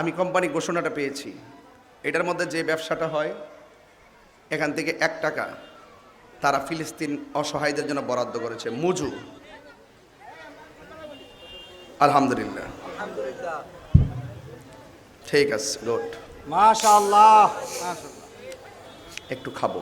আমি কোম্পানি ঘোষণাটা পেয়েছি। এটার মধ্যে যে ব্যবসাটা হয় এখান থেকে এক টাকা তারা ফিলিস্তিন অসহায়দের জন্য বরাদ্দ করেছে। মুজু। আলহামদুলিল্লাহ। ঠিক আছে গুড। মাশাআল্লাহ। একটু খাব।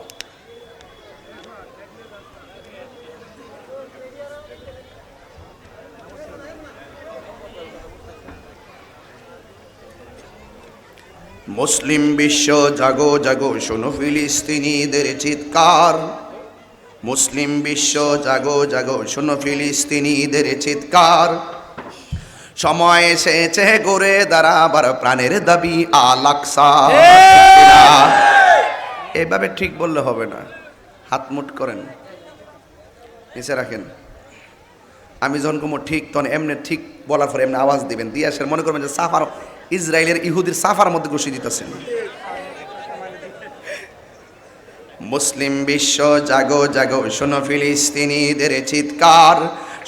মুসলিম বিশ্ব জাগো জাগো শোনো ফিলিস্তিনিদের চিৎকার। মুসলিম বিশ্ব জাগো জাগো শোনো ফিলিস্তিনিদের চিৎকার। সময় এসেছে গড়ে দাঁড়াবার প্রাণের দাবি আলাকসা এভাবে ঠিক বললে হবে না। হাত মুট করেন নিচে রাখেন। আমি যখন কোনো ঠিক তখন এমনি ঠিক বলার পরে এমনি আওয়াজ দিবেন। দিয়ে আসেন মনে করবেন যে সাফার ইসরায়েলের ইহুদির সাফার মধ্যে ঘুষি দিতেছেন। মুসলিম বিশ্ব, জাগো জাগো, শোনো ফিলিস্তিনিদের চিৎকার।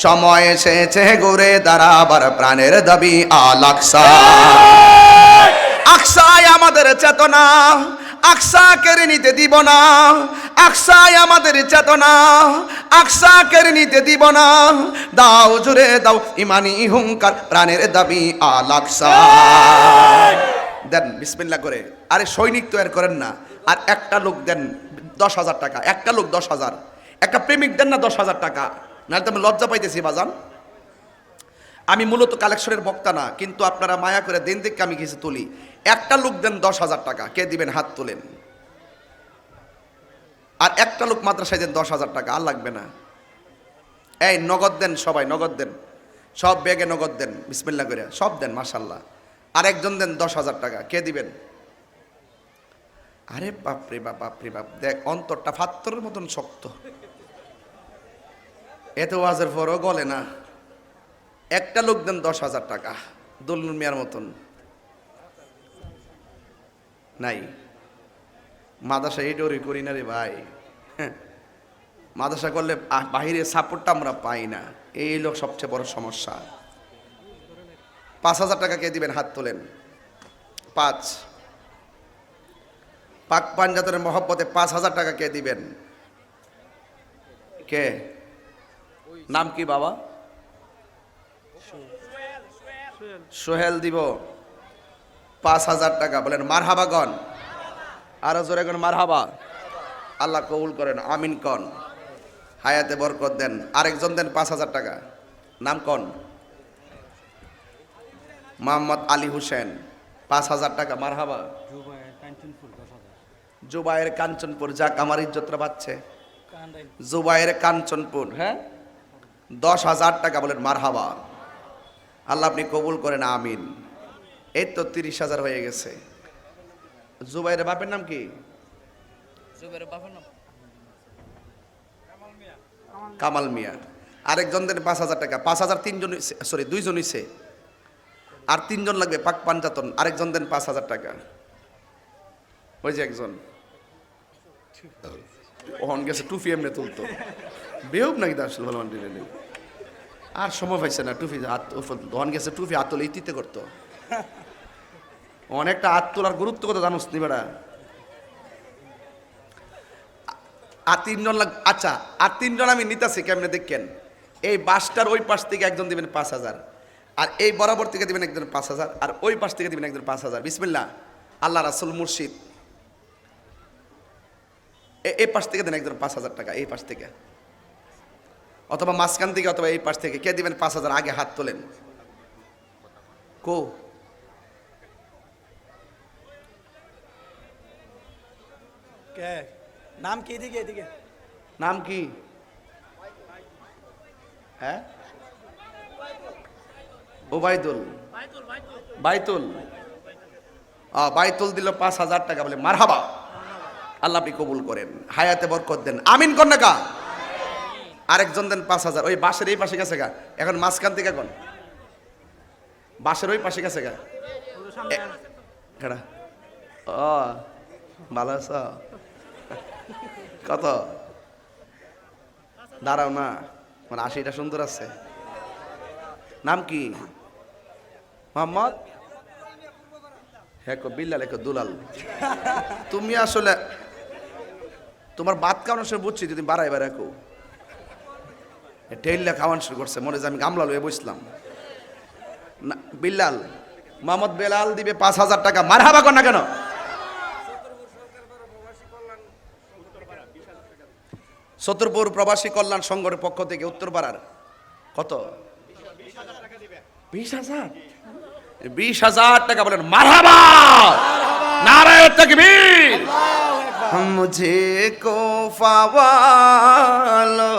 সময় এসেছে গড়ে দাঁড়াবার প্রাণের দাবি আলাকসা আকসায় আমাদের চেতনা আকসা কেড়ে নিতে দিব না। আকসায় আমাদের চেতনা, আকসা কেড়ে নিতে দিব না। দাও জুড়ে দাও, ইমানি হুঙ্কার, প্রাণের দাবি আলাকসা দেন বিসমিল্লা করে। আরে সৈনিক তৈরি করেন না। আর একটা লোক দেন দশ হাজার টাকা। একটা লোক দশ হাজার। একটা প্রেমিক দেন না দশ হাজার টাকা। নাহলে তো আমি লজ্জা পাইতেছি, বাজান। আমি মূলত কালেকশনের বক্তা না, কিন্তু আপনারা মায়া করে দিন দিককে আমি কিছু তুলি। একটা লোক দেন দশ হাজার টাকা। কে দিবেন? হাত তোলেন। আর একটা লোক মাদ্রাসায় দেন দশ হাজার টাকা, আর লাগবে না। এই, নগদ দেন সবাই, নগদ দেন। সব ব্যাগে নগদ দেন বিসমিল্লা করে সব দেন মাসাল্লাহ আর একজন দেন দশ হাজার টাকা, কে দিবেন? আরে বাপরে বাপ বাপরে বাপ, দেখ, অন্তরটা ফাত্তরের মতন শক্ত। এত ওয়াজের পরও গলে না। একটা লোক দেন দশ হাজার টাকা, দোলনুর মিয়ার মতন। নাই। মাদাসা এই করি না রে ভাই। হ্যাঁ। মাদাসা করলে বাহিরের সাপোর্টটা আমরা পাই না। এই লোক সবচেয়ে বড় সমস্যা। পাঁচ হাজার টাকা কে দিবেন হাত তোলেন? পাঁচ। পাক পাঞ্জাতনের মহব্বতে পাঁচ হাজার টাকা কে দিবেন? কে? নাম কি বাবা? সোহেল দিব। পাঁচ হাজার টাকা। বলেন মারহাবাগণ আরও জোরে গণ, মারহাবা। আল্লাহ কবুল করেন, আমিন কন। হায়াতে বরকত দেন। আরেকজন দেন পাঁচ হাজার টাকা। নাম কন? মোহাম্মদ আলী হোসেন। পাঁচ হাজার টাকা, মারহাবা। জুবাইয়ের কাঞ্চনপুর, যাক আমার ইজ্জতটা পাচ্ছে জুবাইয়ের কাঞ্চনপুর হ্যাঁ? দশ হাজার টাকা বলেন, মারহাবা। আল্লাহ আপনি কবুল করেন, আমিন। এই তো তিরিশ হাজার হয়ে গেছে। জুবাইয়ের বাপের নাম কি? কামাল মিয়া। আরেকজন দেন পাঁচ হাজার টাকা। পাঁচ হাজার তিনজন সরি দুইজন হইছে। আর তিনজন লাগবে, পাক পাঞ্জাতন। আরেকজন দেন পাঁচ হাজার টাকা। ওই যে একজন। ওহন গেছে টুফি এমনি তুলতো। বেহুব নাকি আসলে ভালো নেই? আর সময় পাইছে না টুফি হাত দহন গেছে টুফি হাত তোলে ইতিতে করতো। অনেকটা হাত তোলার গুরুত্ব কথা জানোস নি বেড়া? আর তিনজন আচ্ছা আর তিনজন আমি নিতাছি কেমনে দেখেন? এই বাসটার ওই পাশ থেকে একজন দিবেন পাঁচ হাজার, আর এই বরাবর থেকে দিবেন একজন পাঁচ হাজার, আর ওই পাশ থেকে দিবেন একজন পাঁচ হাজার। বিসমিল্লা আল্লাহ রাসুল মুর্শিদ। এই পাশ থেকে দেন একজন পাঁচ হাজার টাকা, এই পাশ থেকে। অথবা মাঝখান থেকে অথবা এই পাশ থেকে। কে দিবেন পাঁচ হাজার? আগে হাত তোলেন। কো? কে? নাম কি এদিকে এদিকে? নাম কি? হ্যাঁ? ওবায়দুল। বাইতুল। বাইতুল দিল পাঁচ হাজার টাকা বলে মারহাবা। আল্লাহ আপনি কবুল করেন। হায়াতে বরকত দেন। আমিন কন না কা? আরেকজন দেন পাঁচ হাজার। ওই বাসের এই পাশে গেছে গা। এখন মাঝখান থেকে এখন বাসের ওই পাশে গেছে গা। ও ভালো আছো? কত? দাঁড়াও না মানে আশিটা সুন্দর আছে। নাম কি? মোহাম্মদ? হ্যাঁ বিল্লাল, এক দুলাল। তুমি আসলে, তোমার বাদ কারণ সে বুঝছি, যদি বাড়াই বাড়াই কো। টেইল্লা খাওয়ান শুরু করছে, মনে যে আমি গামলা লয়ে বসলাম। না, বিল্লাল, মোহাম্মদ বেলাল দিবে পাঁচ হাজার টাকা। মার হাবা কর না কেন? সতরপুর প্রবাসী কল্যাণ সংঘের পক্ষ থেকে উত্তরপাড়ার কত? বিশ হাজার? বিশ হাজার টাকা বলেন মারাবা নারায়ণ তকবীর মুঝে কো ফাওয়ালো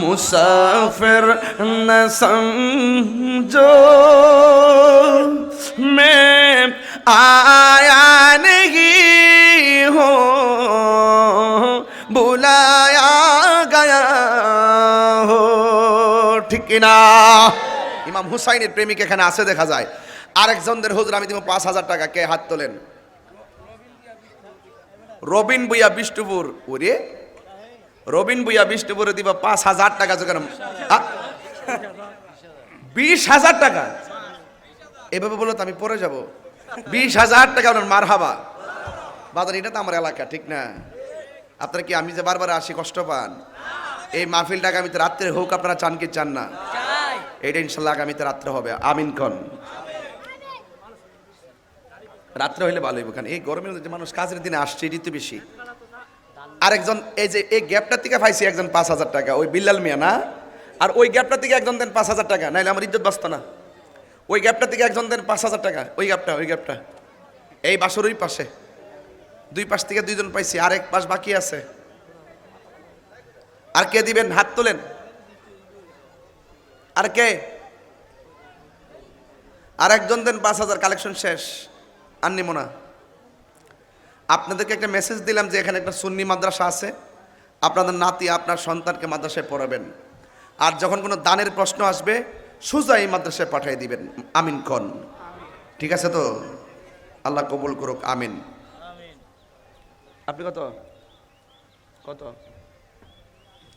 মুসাফির না সমঝো। ঠিক কিনা? ইমাম হুসাইনের প্রেমিক এখানে আছে, দেখা যায়। আরেকজনদের হুজুর, আমি দিব পাঁচ হাজার টাকা, কে হাত তোলেন? রবিন বুইয়া বিষ্ণুপুর। ওরে? রবিন বুইয়া বিষ্ণুপুরে দিবা পাঁচ হাজার টাকা আ- বিশ হাজার টাকা? এভাবে বলো তো, আমি পরে যাব। বিশ হাজার টাকা আপনার মার হাবা বাজার এটা তো আমার এলাকা, ঠিক না? আপনারা কি আমি যে বারবার আসি, কষ্ট পান? এই মাহফিলটা আগামীতে রাত্রে হোক আপনারা চান কি চান না। এটা ইনশাল্লাহ আগামীতে রাত্রে হবে। আমিন কন। রাত্রে হইলে ভালো হইব কারণ এই গরমের মধ্যে যে মানুষ কাজের দিনে আসছে এটি তো বেশি। আরেকজন এই যে এই গ্যাপটার থেকে পাইছি একজন পাঁচ হাজার টাকা ওই বিল্লাল মিয়া না? আর ওই গ্যাপটার থেকে একজন দেন পাঁচ হাজার টাকা নাইলে আমার ইজ্জত বাঁচত না। ওই গ্যাপটার থেকে একজন দেন পাঁচ হাজার টাকা ওই গ্যাপটা ওই গ্যাপটা। এই বাসর ওই পাশে। দুই পাশ থেকে দুইজন পাইছি আর এক পাশ বাকি আছে। আর কে দিবেন? হাত তোলেন। আর কে? আর একজন দেন পাঁচ হাজার, কালেকশন শেষ। আর নিমো না। আপনাদেরকে একটা মেসেজ দিলাম যে এখানে একটা সুন্নি মাদ্রাসা আছে। আপনাদের নাতি, আপনার সন্তানকে মাদ্রাসায় পড়াবেন। আর যখন কোনো দানের প্রশ্ন আসবে, সোজা এই মাদ্রাসায় পাঠিয়ে দিবেন। আমিন কন। ঠিক আছে তো? আল্লাহ কবুল করুক। আমিন। আপনি কত? কত?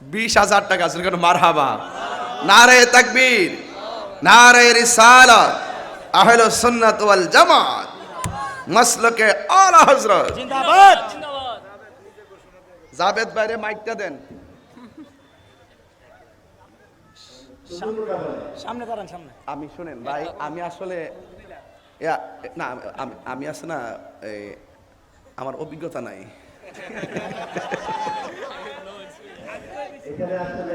বিশ হাজার টাকা সেখানে মার হাবা নারে তাকবীর নারে রিসালাত আহলে সুন্নাত ওয়াল জামাত। মাসলকে আলা হযরত। জিন্দাবাদ। জাবেদ বাইরে মাইকটা দেন। সামনে দাঁড়ান সামনে। আমি শুনেন ভাই আমি আসলে না আমি আমি আছে না আমার অভিজ্ঞতা নাই। এখানে আসলে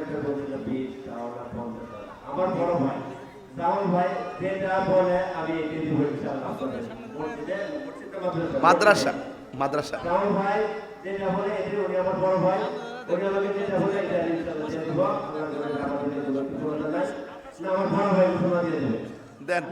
একটা বলছিল বিশ কারণা পঞ্চাশ টাকা। আমার বড় ভাই জামাল ভাই যেটা বলে আমি এটি দিব ইনশাআল্লাহ মসজিদে মসজিদে মাদ্রাসা মাদ্রাসা জামাল ভাই যেটা বলে এটি উনি আমার বড় ভাই। উনি আমাকে যেটা বলে এটা ইনশাআল্লাহ দিয়ে দিব। আমার বড় ভাই ঘোষণা দিয়ে দেবে। দেন।